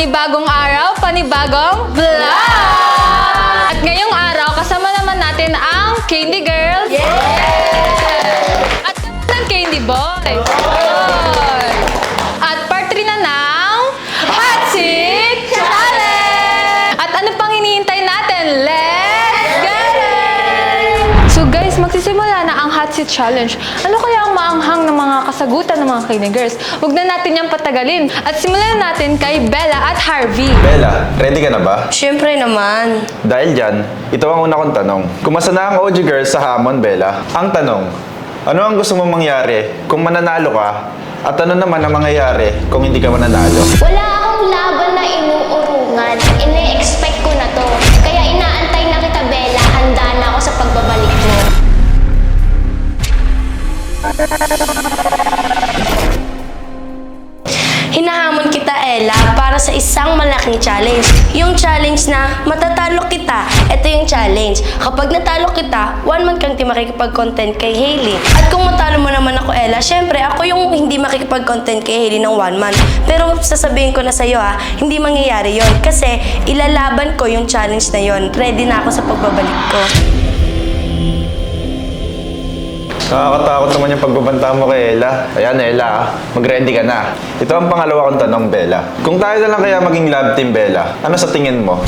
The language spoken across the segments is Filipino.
Panibagong araw, panibagong vlog! At ngayong araw, kasama naman natin ang Candy Girls. At ng Candy Boy. Yun. At part 3 na ng Hot Seat Challenge! At ano pang hinihintay natin? Let's get it! So guys, magsisimula na ang Hot Seat Challenge. Ano kaya ang maanghang ng mga kasagutan mga Girls? Huwag na natin yung patagalin. At simulan natin kay Bella at Harvey. Bella, ready ka na ba? Siyempre naman. Dahil dyan, ito ang una kong tanong. Kumasa na ang OG Girls sa hamon, Bella? Ang tanong, ano ang gusto mong mangyari kung mananalo ka? At ano naman ang mangyayari kung hindi ka mananalo? Wala akong laban na inuurungan. Ine-expect ko na to. Kaya inaantay na kita, Bella. Handa na ako sa pagbabalik mo. Isang malaking challenge. Yung challenge na matatalo kita. Ito yung challenge. Kapag natalo kita, one month kang di makikipag-content kay Hailey. At kung matalo mo naman ako, Ella, syempre ako yung hindi makikipag-content kay Hailey ng one month. Pero sasabihin ko na sa'yo ha, hindi mangyayari yon Kasi ilalaban ko yung challenge na yon Ready na ako sa pagbabalik ko. Nakakatakot naman yung pagbabanta mo kay Ella. Ayan, Ella, ah. mag-ready ka na. Ito ang pangalawa kong tanong, Bella. Kung tayo na lang kaya maging love team, Bella, ano sa tingin mo?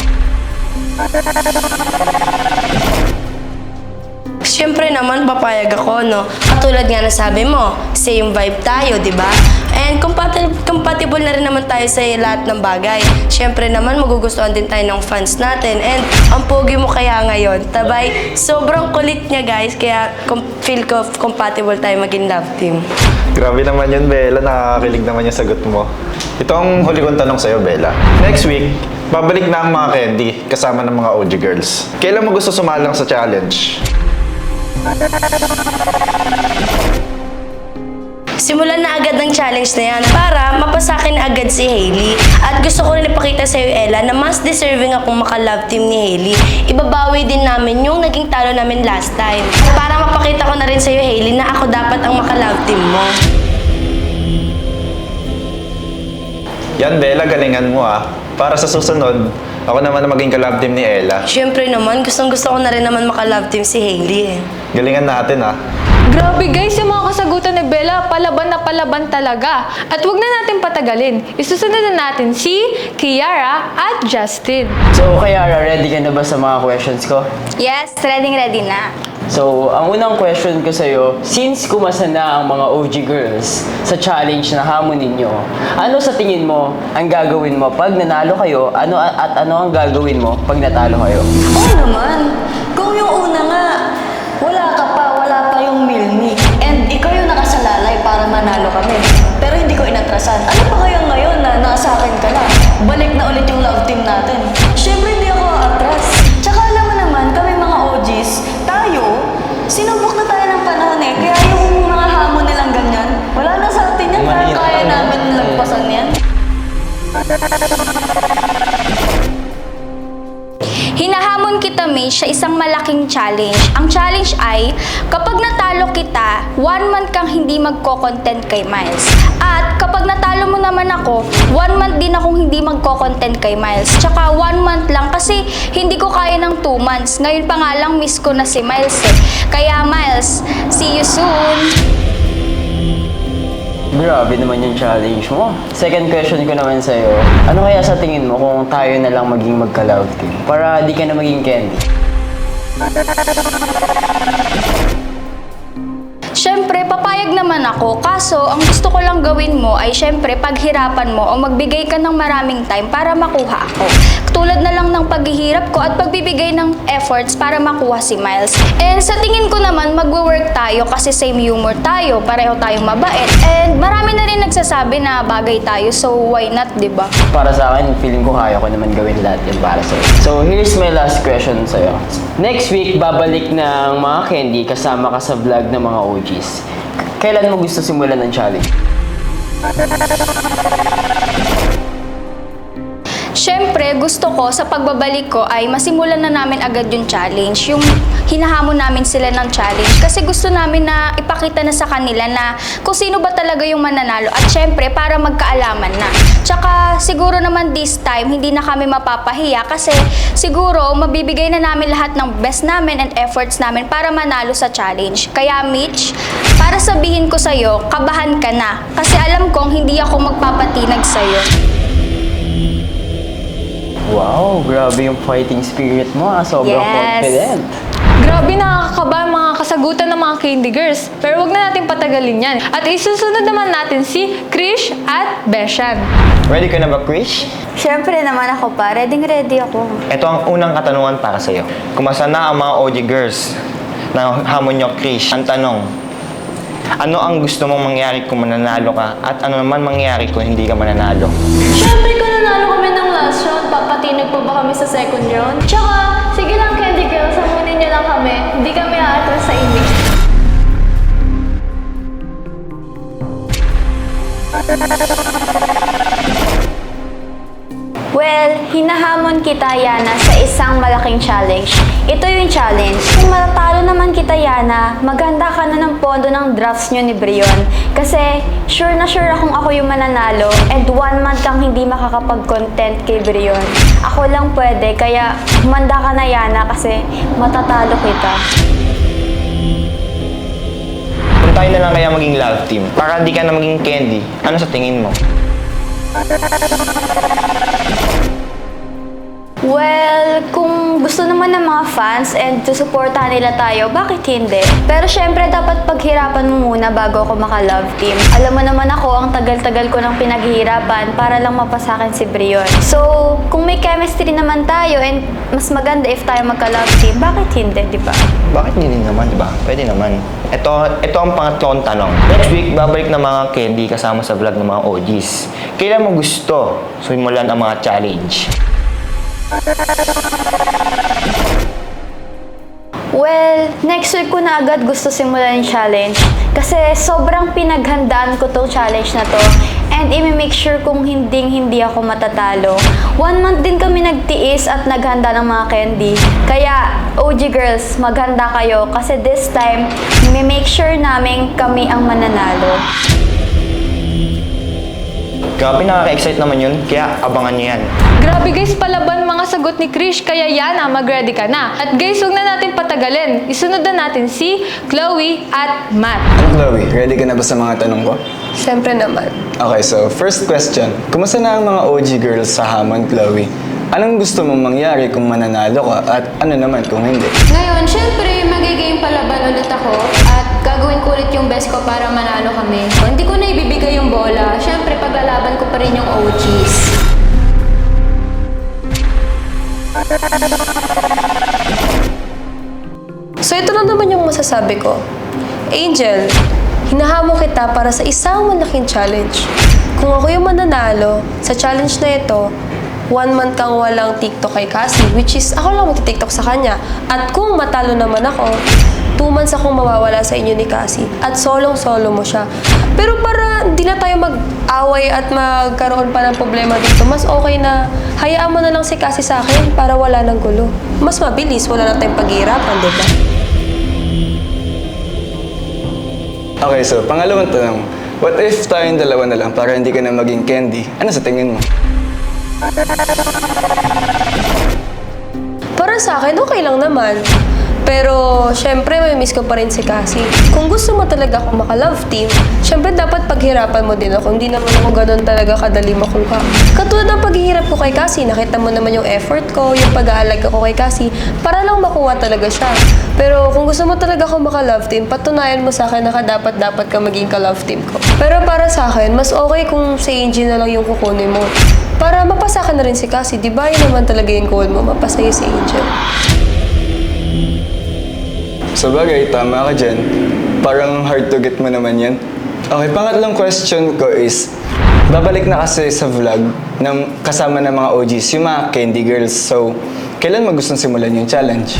Siyempre naman, papayag ako, no? Katulad nga na sabi mo, same vibe tayo, di ba? And compatible, compatible na rin naman tayo sa lahat ng bagay. Siyempre naman, magugustuhan din tayo ng fans natin. And ang pogi mo kaya ngayon, tabay, sobrang kulit niya, guys. Kaya feel ko compatible tayo maging love team. Grabe naman yun, Bella. Nakakakilig naman yung sagot mo. Ito ang huli kong tanong sa'yo, Bella. Next week, babalik na ang mga candy kasama ng mga OG girls. Kailan mo gusto sumalang sa challenge? Simulan na agad ng challenge na yan para mapasakin na agad si Hailey. At gusto ko rin ipakita sa iyo, Ella, na mas deserving akong maka-love team ni Hailey. Ibabawi din namin yung naging talo namin last time. Para mapakita ko na rin sa iyo, Hailey, na ako dapat ang maka-love team mo. Yan, Bella, galingan mo ah. Para sa susunod, ako naman ang maging kalab team ni Ella. Siyempre naman, gustong gusto ko na rin naman maka-love team si Hailey eh. Galingan natin ah. Grabe guys, yung mga kasagutan ni Bella, palaban na palaban talaga. At huwag na natin patagalin. Isusunod na natin si Kiara at Justin. So, Kayara, ready ka na ba sa mga questions ko? Yes, ready ready na. So, ang unang question ko sa'yo, since kumasa na ang mga OG girls sa challenge na hamon ninyo, ano sa tingin mo ang gagawin mo pag nanalo kayo, ano at ano ang gagawin mo pag natalo kayo? Oo naman. Kung yung una nga, wala ka pa, wala pa yung meal me. And ikaw yung nakasalalay para manalo kami. Pero hindi ko inatrasan. Ano pa kaya ngayon na nasa akin ka na? Balik na ulit yung love team natin. Siyempre hindi ako atras. Tsaka alam mo naman, kami mga OGs, tayo, sinubok na tayo ng panahon eh. Kaya yung mga hamon nilang ganyan, wala na sa atin yan. Kaya kaya namin lagpasan yan. May, sa isang malaking challenge. Ang challenge ay, kapag natalo kita, one month kang hindi magko-content kay Miles. At kapag natalo mo naman ako, one month din akong hindi magko-content kay Miles. Tsaka one month lang kasi hindi ko kaya ng two months. Ngayon pa nga lang miss ko na si Miles eh. Kaya Miles, see you soon! Grabe naman yung challenge mo. Second question ko naman sa'yo, ano kaya sa tingin mo kung tayo na lang maging magka-love team? Para di ka na maging candy. Naman ako. Kaso, ang gusto ko lang gawin mo ay syempre paghirapan mo o magbigay ka ng maraming time para makuha ako. Tulad na lang ng paghihirap ko at pagbibigay ng efforts para makuha si Miles. And sa tingin ko naman, magwo-work tayo kasi same humor tayo, pareho tayong mabait. And marami na rin nagsasabi na bagay tayo, so why not, di ba? Para sa akin, feeling ko kaya ko naman gawin lahat yan para sa'yo. So, here's my last question sa'yo. Next week, babalik ng mga candy kasama ka sa vlog ng mga OGs. Kailan mo gusto simulan ng challenge? Siyempre, gusto ko sa pagbabalik ko ay masimulan na namin agad yung challenge. Yung hinahamon namin sila ng challenge. Kasi gusto namin na ipakita na sa kanila na kung sino ba talaga yung mananalo. At siyempre, para magkaalaman na. Tsaka, siguro naman this time, hindi na kami mapapahiya kasi siguro mabibigay na namin lahat ng best namin and efforts namin para manalo sa challenge. Kaya Mitch, para sabihin ko sa'yo, kabahan ka na. Kasi alam kong hindi ako magpapatinag sa'yo. Wow, grabe yung fighting spirit mo ah. Sobrang Yes. confident. Grabe nakakaba ang mga kasagutan ng mga candy girls. Pero wag na natin patagalin yan. At isusunod naman natin si Krish at Beshan. Ready ka na ba, Krish? Siyempre naman ako pa, ready ready ako. Ito ang unang katanungan para sa'yo. Kumasa na ang mga OG girls na hamon nyo, Krish? Ang tanong, ano ang gusto mong mangyari kung mananalo ka at ano naman mangyari kung hindi ka mananalo? Siyempre, kung nanalo kami ng last round, papatinag pa ba kami sa second round? Tsaka, sige lang, Candy Girls, hamunin niyo lang kami. Hindi kami aatras sa inyo. Well, hinahamon kita, Yana, sa isang malaking challenge. Ito yung challenge. Kung matatalo Yana, maghanda ka na ng pondo ng drafts nyo ni Brion. Kasi, sure na sure akong ako yung mananalo and one month kang hindi makakapag-content kay Brion. Ako lang pwede, kaya humanda ka na, Yana, kasi matatalo kita. Kung tayo na lang kaya maging love team, para di ka na maging candy, ano sa tingin mo? Ng mga fans and to supportahan nila tayo, bakit hindi? Pero syempre, dapat paghirapan mo muna bago ako maka-love team. Alam mo naman ako, ang tagal-tagal ko nang pinaghihirapan para lang mapasakin si Brion. So, kung may chemistry naman tayo and mas maganda if tayo magka-love team, bakit hindi, di ba? Bakit hindi naman, di ba? Pwede naman. Ito, ito ang pangatlong tanong. Next week, babalik na mga candy kasama sa vlog ng mga OGs. Kailan mo gusto simulan ang mga challenge? Well, next week ko na agad gusto simulan yung challenge. Kasi sobrang pinaghandaan ko tong challenge na to. And i-make sure kung hindi hindi ako matatalo. One month din kami nagtiis at naghanda ng mga candy. Kaya, OG girls, maghanda kayo. Kasi this time, i-make sure namin kami ang mananalo. Grabe, nakaka-excite naman yun. Kaya abangan nyo yan. Grabe guys, palaban mga sagot ni Krish. Kaya Yana, mag-ready ka na. At guys, huwag na natin patagalin. Isunod na natin si Chloe at Matt. Ano, Chloe? Ready ka na ba sa mga tanong ko? Siyempre naman. Okay, so first question. Kumusta na ang mga OG girls sa Hamon, Chloe? Anong gusto mong mangyari kung mananalo ka at ano naman kung hindi? Ngayon, syempre, magiging palaban ulit ako at gagawin ko ulit yung best ko para manalo kami. Kung hindi ko na ibibigay yung bola, syempre, paglalaban ko pa rin yung OGs. So ito lang naman yung masasabi ko. Angel, hinahamo kita para sa isang malaking challenge. Kung ako yung mananalo sa challenge na ito, one month kang walang TikTok kay Cassie, which is ako lang magti-TikTok sa kanya. At kung matalo naman ako, two months akong mawawala sa inyo ni Cassie. At solong-solo mo siya. Pero para hindi na tayo mag-away at magkaroon pa ng problema dito, mas okay na hayaan mo na lang si Cassie sa akin para wala ng gulo. Mas mabilis, wala na tayong paghihirapan, di ba? Okay, so pangalawang tanong. What if tayong dalawa na lang para hindi ka na maging candy? Ano sa tingin mo? Para sa akin, okay lang naman. Pero, syempre, may miss ko pa rin si Cassie. Kung gusto mo talaga akong maka-love team, syempre dapat paghirapan mo din ako. Hindi naman ako ganun talaga kadali makuha. Katulad ng paghihirap ko kay Cassie, nakita mo naman yung effort ko, yung pag-aalaga ko kay Cassie, para lang makuha talaga siya. Pero kung gusto mo talaga akong maka-love team, patunayan mo sa akin na dapat dapat ka maging ka-love team ko. Pero para sa akin, mas okay kung si Angie na lang yung kukunin mo. Para mapasa ka na rin si Cassie, di ba? Yun naman talaga yung goal mo, mapasaya si Angel. Sa bagay, tama ka dyan. Parang hard to get mo naman yan. Okay, pangatlong question ko is, babalik na kasi sa vlog ng kasama ng mga OGs, yung mga candy girls. So, kailan mo simulan yung challenge?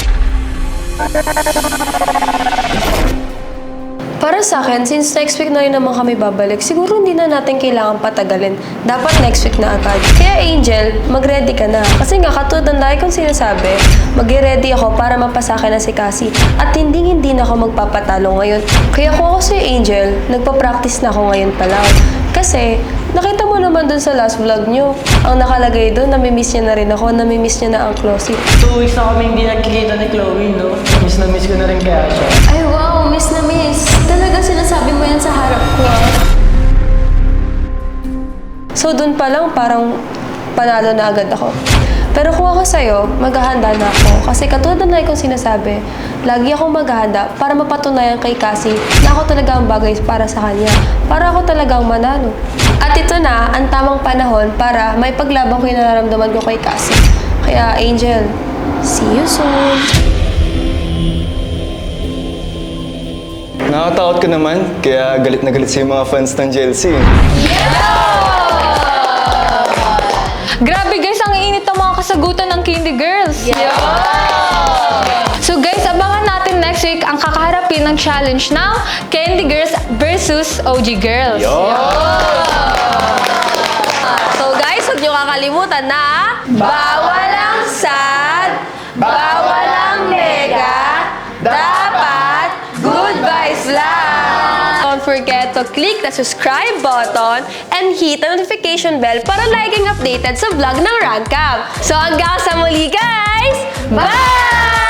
Para sa akin, since next week na rin naman kami babalik, siguro hindi na natin kailangan patagalin. Dapat next week na agad. Kaya Angel, mag-ready ka na. Kasi nga, katulad ng dahil kong sinasabi, mag-ready ako para mapasakin na si Cassie. At hindi hindi na ako magpapatalo ngayon. Kaya kung ako si Angel, nagpa-practice na ako ngayon pa lang. Kasi, nakita mo naman dun sa last vlog nyo, ang nakalagay dun, namimiss niya na rin ako, namimiss niya na ang Closey. Two weeks na kami hindi nagkikita ni Chloe, no? Miss na miss ko na rin kaya siya. Ay wow, miss na miss. So, dun pa lang, parang panalo na agad ako. Pero kung ako sa'yo, maghahanda na ako. Kasi katulad na kong sinasabi, lagi akong maghahanda para mapatunayan kay Cassie na ako talaga ang bagay para sa kanya. Para ako talagang manalo. At ito na, ang tamang panahon para may paglaban ko yung nararamdaman ko kay Cassie. Kaya, Angel, see you soon. Nakakatakot ka naman, kaya galit na galit sa mga fans ng Chelsea. Grabe kasagutan ng Candy Girls. So guys, abangan natin next week ang kakaharapin ng challenge ng Candy Girls versus OG Girls. So guys, huwag niyo kakalimutan na bawal click the subscribe button and hit the notification bell para laging updated sa vlog ng Rancam. So hanggang sa muli guys! Bye!